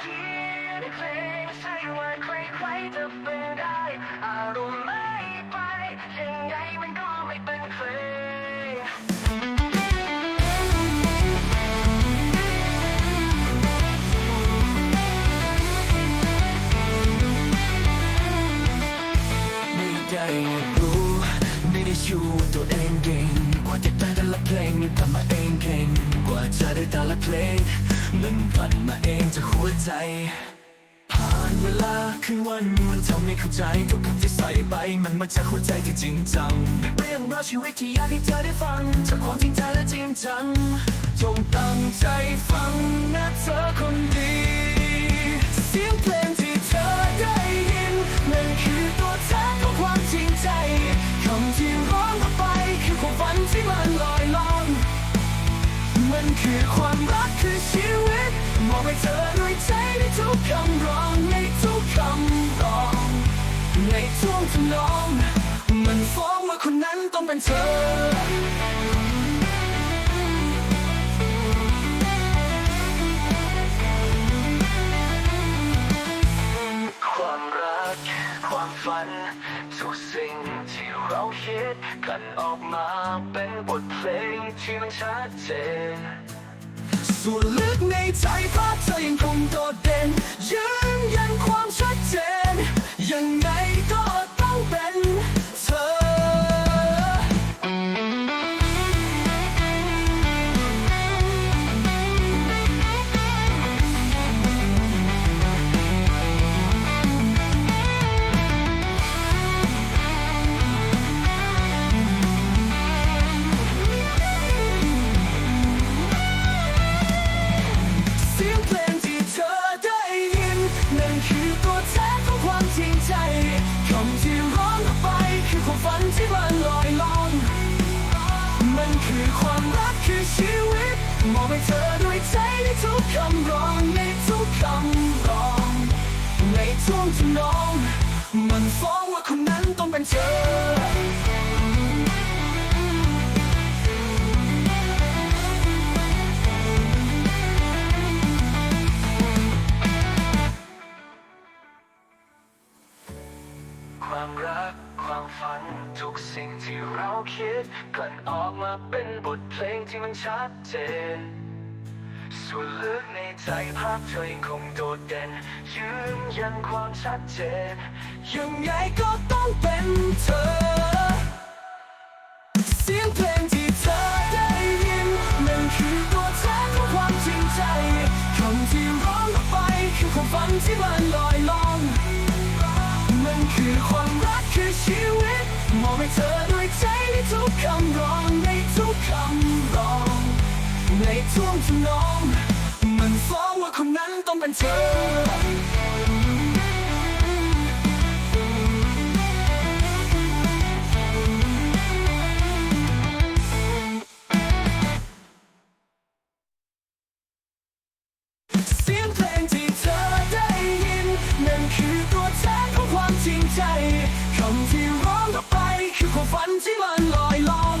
เขียนเพลงใช่ว่าใครๆจะเป็นได้อารมณ์ไม่ไปยังไงมันก็ไม่เป็นเพลง ไม่ได้รู้ไม่ได้ชูตัวเองเก่งกว่าจะได้แต่ละเพลงมันทำมาเองเก่งกว่าจะได้แต่ละเพลง มันฝันมาเองจากหัวใจ ผ่านเวลาคือวันมันทำให้เข้าใจทุกคำที่ใส่ไป มันมาจากหัวใจที่จริงจังเป็นเรื่องราวชีวิตที่อยากให้เธอได้ฟังจากความจริงใจและจริงจัง จงตั้งใจฟังนะเธอ คือความรักคือชีวิต มอบให้เธอด้วยใจในทุกคำร้องในทุกคำร้อง ในทุกทำนอง มันฟ้องว่าคนนั้นต้องเป็นเธอความรักความฝัน ทุกสิ่งที่เราคิดกันออกมาเป็นบทเพลงที่มันชัดเจนส่วนลึกในใจฟ้าพเธอยังคงโดดเด่นยืนยัน อบให้เธอด้วยใจในทุกคำร้องในทุกคำร้องในทุกทำนองมันฟ้อง ความรัก ความฝัน ทุกสิ่งที่เราคิดกลั่นออกมาเป็นบทเพลงที่มันชัดเจน ส่วนลึกในใจภาพเธอยังคงโดดเด่น ยืนยันความชัดเจน ยังไงก็ต้องเป็นเธอ เสียงเพลงที่เธอได้ยินนั่นคือตัวแทนของความจริงใจคำที่ร้องออกไปคือความฝันที่มันลอยล่อง มันคือความ คือชีวิต มองให้เธอด้วยใจในทุกคำร้องในทุกคำร้อง ในท่วงทำนอง มันฟ้องว่าคนนั้นต้องเป็นเธอ งใจคำที่ร้องออกไป คือความฝันที่มันลอยลอง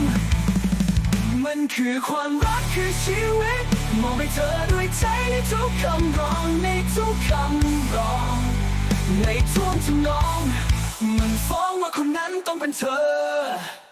มันคือความรักคือชีวิต มองไปเธอด้วยใจในทุกคำร้องในทุกคำร้อง ในทุกทำนอง มันฟ้องว่าคนนั้นต้องเป็นเธอ